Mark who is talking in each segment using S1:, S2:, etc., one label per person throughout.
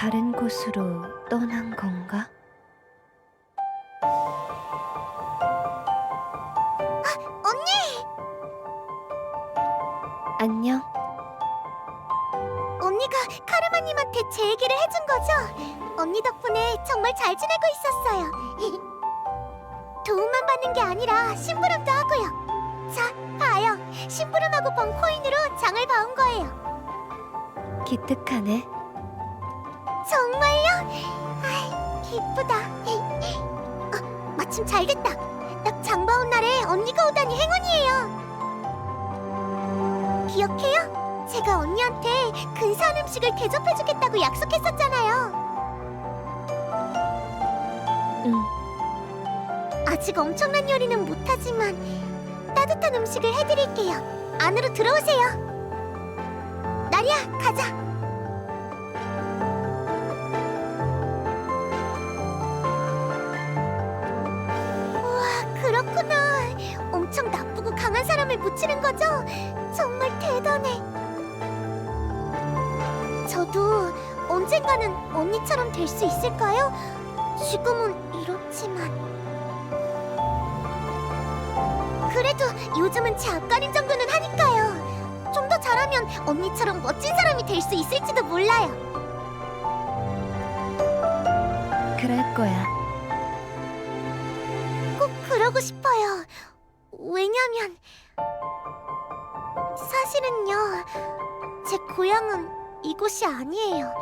S1: 다른 곳으로 떠난 건가?
S2: 아, 언니!
S1: 안녕.
S2: 언니가 카르마님한테 제 얘기를 해준 거죠? 언니 덕분에 정말 잘 지내고 있었어요. 도움만 받는 게 아니라 심부름도 하고요. 자, 봐요. 심부름하고 번 코인으로 장을 봐온 거예요.
S1: 기특하네.
S2: 정말요? 아이, 기쁘다. 어, 마침 잘 됐다. 딱 장 봐온 날에 언니가 오다니 행운이에요. 기억해요? 제가 언니한테 근사한 음식을 대접해주겠다고 약속했었잖아요. 아직 엄청난 요리는 못하지만 따뜻한 음식을 해드릴게요. 안으로 들어오세요. 나리야, 가자. 우와, 그렇구나. 엄청 나쁘고 강한 사람을 묻히는 거죠? 정말 대단해. 저도 언젠가는 언니처럼 될 수 있을까요? 지금은 이렇지만. 그래도 요즘은 제 앞가림 정도는 하니까요. 좀 더 잘하면 언니처럼 멋진 사람이 될 수 있을지도 몰라요.
S1: 그럴 거야.
S2: 꼭 그러고 싶어요. 왜냐면 사실은요. 제 고향은 이곳이 아니에요.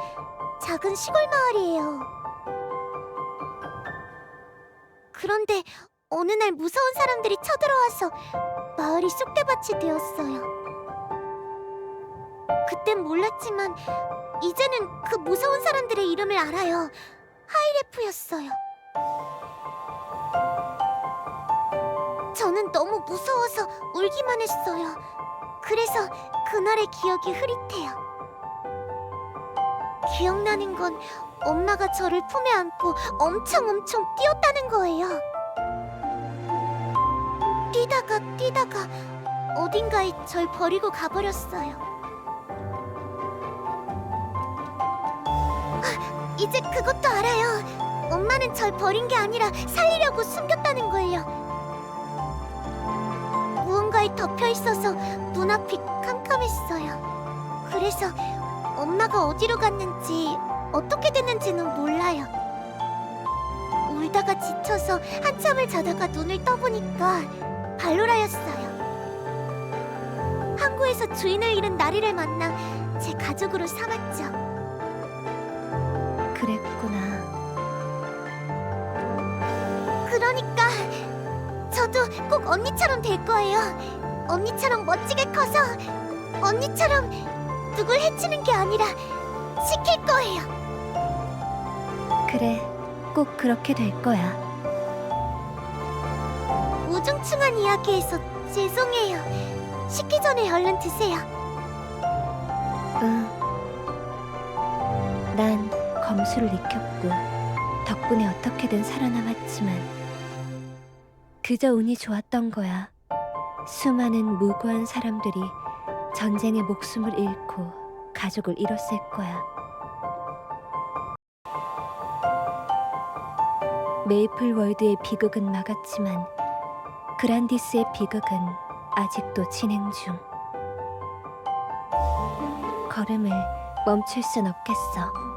S2: 작은 시골 마을이에요. 그런데 어느 날 무서운 사람들이 쳐들어와서 마을이 쑥대밭이 되었어요. 그땐 몰랐지만 이제는 그 무서운 사람들의 이름을 알아요. 하이레프였어요. 저는 너무 무서워서 울기만 했어요. 그래서 그날의 기억이 흐릿해요. 기억나는 건 엄마가 저를 품에 안고 엄청 엄청 뛰었다는 거예요. 뛰다가 뛰다가 어딘가에 절 버리고 가버렸어요. 아, 이제 그것도 알아요. 엄마는 절 버린 게 아니라 살리려고 숨겼다는 걸요. 무언가에 덮여 있어서 눈앞이 깜깜했어요. 그래서 엄마가 어디로 갔는지 어떻게 됐는지는 몰라요. 울다가 지쳐서 한참을 자다가 눈을 떠보니까 발로라였어요. 항구에서 주인을 잃은 나리를 만나 제 가족으로 삼았죠.
S1: 그랬구나.
S2: 그러니까 저도 꼭 언니처럼 될 거예요. 언니처럼 멋지게 커서 언니처럼 누굴 해치는 게 아니라 지킬 거예요.
S1: 그래. 꼭 그렇게 될 거야.
S2: 우중충한 이야기에서 죄송해요. 식기 전에 얼른 드세요.
S1: 응. 난 검수를 익혔고 덕분에 어떻게든 살아남았지만 그저 운이 좋았던 거야. 수많은 무고한 사람들이 전쟁에 목숨을 잃고 가족을 잃었을 거야. 메이플 월드의 비극은 막았지만 그란디스의 비극은 아직도 진행 중. 걸음을 멈출 순 없겠어.